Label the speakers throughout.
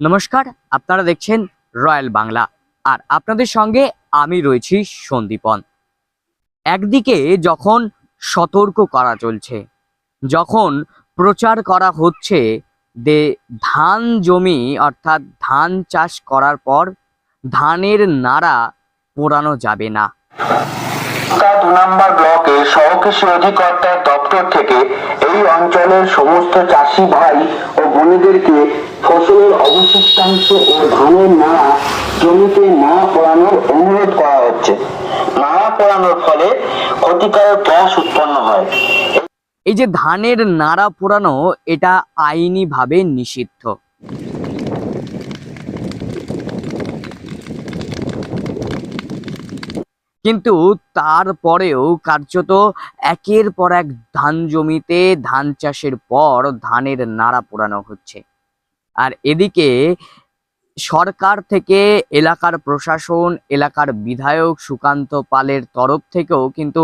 Speaker 1: নমস্কার, আপনারা দেখছেন রয়্যাল বাংলা। আর আপনাদের সঙ্গে আমি রয়েছি সন্দীপন। একদিকে যখন সতর্ক করা চলছে, যখন প্রচার করা হচ্ছে যে ধান জমি, অর্থাৎ ধান চাষ করার পর ধানের নাড়া পোড়ানো যাবে না।
Speaker 2: তা দু নম্বর ব্লকে সহকৃষি অধিকর্তার দপ্তর থেকে এই অঞ্চলের সমস্ত চাষি ভাই ও বোনেদেরকে ফসলের অবশিষ্টাংশ ও ধানের নাড়া জমিতে না পোড়ানোর অনুরোধ করা হচ্ছে। নাড়া পোড়ানোর ফলে ক্ষতিকারক গ্যাস উৎপন্ন হয়।
Speaker 1: এই যে ধানের নাড়া পোড়ানো, এটা আইনিভাবে নিষিদ্ধ। কিন্তু তারপরেও কার্যত একের পর এক ধান জমিতে ধান চাষের পর ধানের নাড়া পোড়ানো হচ্ছে। আর এদিকে সরকার থেকে এলাকার প্রশাসন, এলাকার বিধায়ক সুকান্ত পালের তরফ থেকেও কিন্তু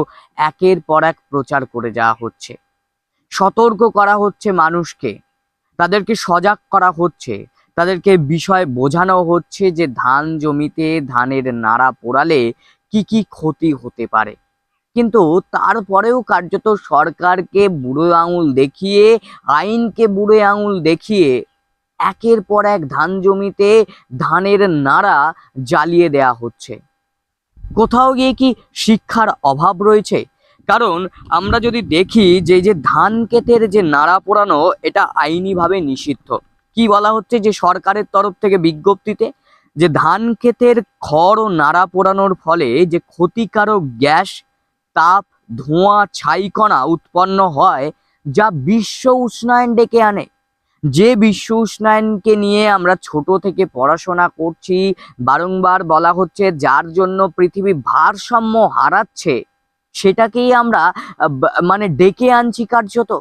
Speaker 1: একের পর এক প্রচার করে যাওয়া হচ্ছে। সতর্ক করা হচ্ছে মানুষকে, তাদেরকে সজাগ করা হচ্ছে, তাদেরকে বিষয় বোঝানো হচ্ছে যে ধান জমিতে ধানের নাড়া পোড়ালে কি কি ক্ষতি হতে পারে। কিন্তু তারপরেও কার্যত সরকারকে বুড়ো আঙুল দেখিয়ে, আইনকে বুড়ো আঙুল দেখিয়ে একের পর এক ধান জমিতে ধানের নাড়া জ্বালিয়ে দেয়া হচ্ছে। কোথাও গিয়ে কি শিক্ষার অভাব রয়েছে? কারণ আমরা যদি দেখি যে যে ধান ক্ষেতের যে নাড়া পোড়ানো, এটা আইনিভাবে নিষিদ্ধ। কি বলা হচ্ছে যে, সরকারের তরফ থেকে বিজ্ঞপ্তিতে? যে ধান ক্ষেতের খড় ও নাড়া পোড়ানোর ফলে যে ক্ষতিকারক গ্যাস, তাপ, ধোঁয়া, ছাইকণা উৎপন্ন হয়, যা বিশ্ব উষ্ণায়ন ডেকে আনে। যে বিশ্ব উষ্ণায়নকে নিয়ে আমরা ছোট থেকে পড়াশোনা করছি, বারংবার বলা হচ্ছে যার জন্য পৃথিবী ভারসাম্য হারাচ্ছে, সেটাকেই আমরা মানে ডেকে আনছি কার্যত।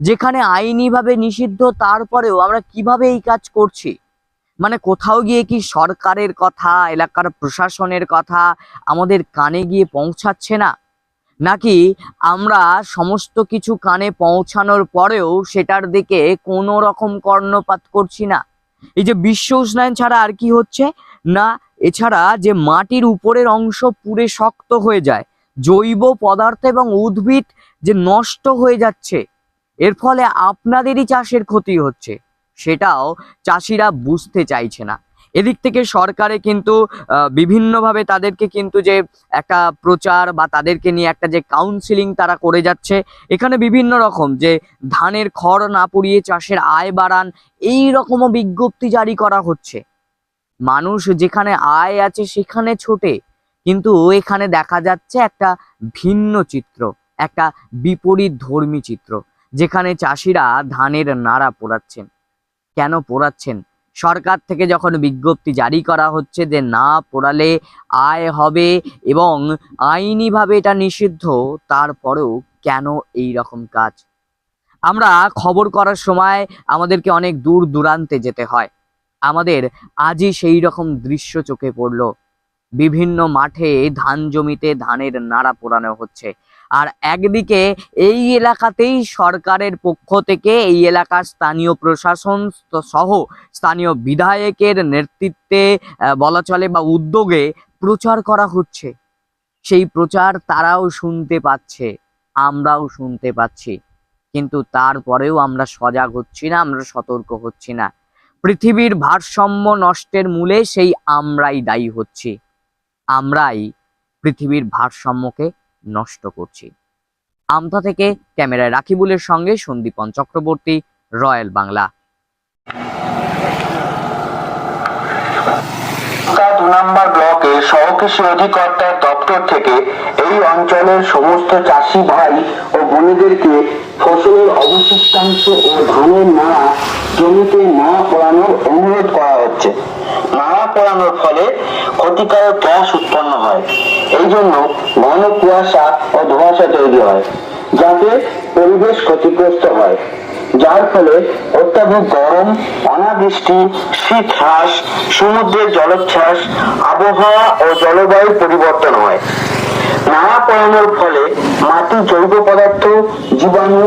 Speaker 1: যেখানে আইনিভাবে নিষিদ্ধ, তারপরেও আমরা কীভাবে এই কাজ করছি? মানে কোথাও গিয়ে কি সরকারের কথা, এলাকার প্রশাসনের কথা আমাদের কানে গিয়ে পৌঁছাচ্ছে না? নাকি আমরা সমস্ত কিছু কানে পৌঁছানোর পরেও সেটার দিকে কোনো রকম কর্ণপাত করছি না? এই যে বিশ্ব উষ্ণায়ন ছাড়া আর কি হচ্ছে? না, এছাড়া যে মাটির উপরের অংশ পুরে শক্ত হয়ে যায়, জৈব পদার্থ এবং উদ্ভিদ যে নষ্ট হয়ে যাচ্ছে, এর ফলে আপনাদেরই চাষের ক্ষতি হচ্ছে। সেটাও চাষিরা বুঝতে চাইছে না। এদিক থেকে সরকারে কিন্তু বিভিন্নভাবে তাদেরকে কিন্তু যে একটা প্রচার বা তাদেরকে নিয়ে একটা যে কাউন্সিলিং তারা করে যাচ্ছে, এখানে বিভিন্ন রকম যে ধানের খড় না পুড়িয়ে চাষের আয় বাড়ান, এই রকমও বিজ্ঞপ্তি জারি করা হচ্ছে। মানুষ যেখানে আয় আছে সেখানে ছোটে, কিন্তু এখানে দেখা যাচ্ছে একটা ভিন্ন চিত্র, একটা বিপরীত ধর্মী চিত্র, যেখানে চাষিরা ধানের নাড়া পোড়াচ্ছেন। কেন পোড়াচ্ছেন? সরকার থেকে যখন বিজ্ঞপ্তি জারি করা হচ্ছে যে না পোড়ালে আয় হবে এবং আইনিভাবে এটা নিষিদ্ধ, তারপরেও কেন এই রকম কাজ? আমরা খবর করার সময় আমাদেরকে অনেক দূর দূরান্তে যেতে হয়। আমাদের আজই সেই রকম দৃশ্য চোখে পড়ল। বিভিন্ন মাঠে ধান জমিতে ধানের নাড়া পোড়ানো হচ্ছে। আর একদিকে এই এলাকাতেই সরকারের পক্ষ থেকে এই এলাকার স্থানীয় প্রশাসন সহ স্থানীয় বিধায়কের নেতৃত্বে বলা চলে বা উদ্যোগে প্রচার করা হচ্ছে। সেই প্রচার তারাও শুনতে পাচ্ছে, আমরাও শুনতে পাচ্ছি। কিন্তু তারপরেও আমরা সজাগ হচ্ছি না, আমরা সতর্ক হচ্ছি না। পৃথিবীর ভারসাম্য নষ্টের মূলে সেই আমরাই দায়ী হচ্ছি। আমরাই পৃথিবীর ভারসাম্যকে নষ্ট করছি। আমতা থেকে ক্যামেরায় রাকিবুলের সঙ্গে সন্দীপন চক্রবর্তী, রয়্যাল বাংলা।
Speaker 2: এই অঞ্চলের সমস্ত চাষি ভাই ও ফসলের অবশিষ্টাংশ না অনুরোধ করা হচ্ছে। নাড়া পোড়ানোর ফলে ক্ষতিকারক গ্যাস উৎপন্ন হয়। এই জন্য ঘন কুয়াশা ও ধোঁয়াশা তৈরি হয়, যাতে পরিবেশ ক্ষতিগ্রস্ত হয়। যার ফলে অত্যাধিক গরম, অনাবৃষ্টি, শীত হ্রাস, সমুদ্রের জলোচ্ছ্বাস, আবহাওয়া ও জলবায়ু পরিবর্তন হয়। নাড়া পড়ানোর ফলে মাটির জৈব পদার্থ, জীবাণু,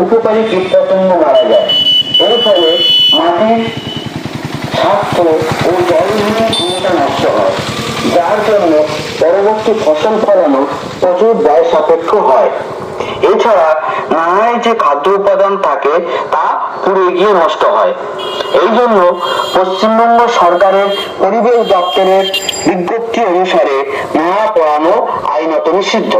Speaker 2: উপকারী কীটপতঙ্গ মারা যায়। এর ফলে মাটির স্বাস্থ্য ও জলধারণ ক্ষমতা নষ্ট হয়। যার জন্য পরবর্তী ফসল ফলানো প্রচুর ব্যয় সাপেক্ষ হয়। এছাড়া নানায় যে খাদ্য উপাদান থাকে, তা পুড়ে গিয়ে নষ্ট হয়। এই জন্য পশ্চিমবঙ্গ সরকারের পরিবেশ দপ্তরের বিজ্ঞপ্তি অনুসারে নাড়া পড়ানো আইনত নিষিদ্ধ।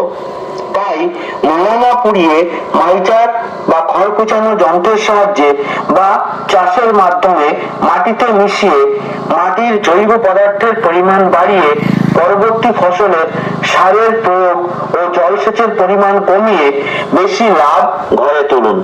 Speaker 2: তাই নাড়া পুড়িয়ে মাইচার বা খড় কুচানো যন্ত্রের সাহায্যে বা চাষের মাধ্যমে মাটিতে মিশিয়ে মাটির জৈব পদার্থের পরিমাণ বাড়িয়ে পরবর্তী ফসলে সারের প্রয়োগ ও জলসেচের পরিমাণ কমিয়ে বেশি লাভ ঘরে তুলুন।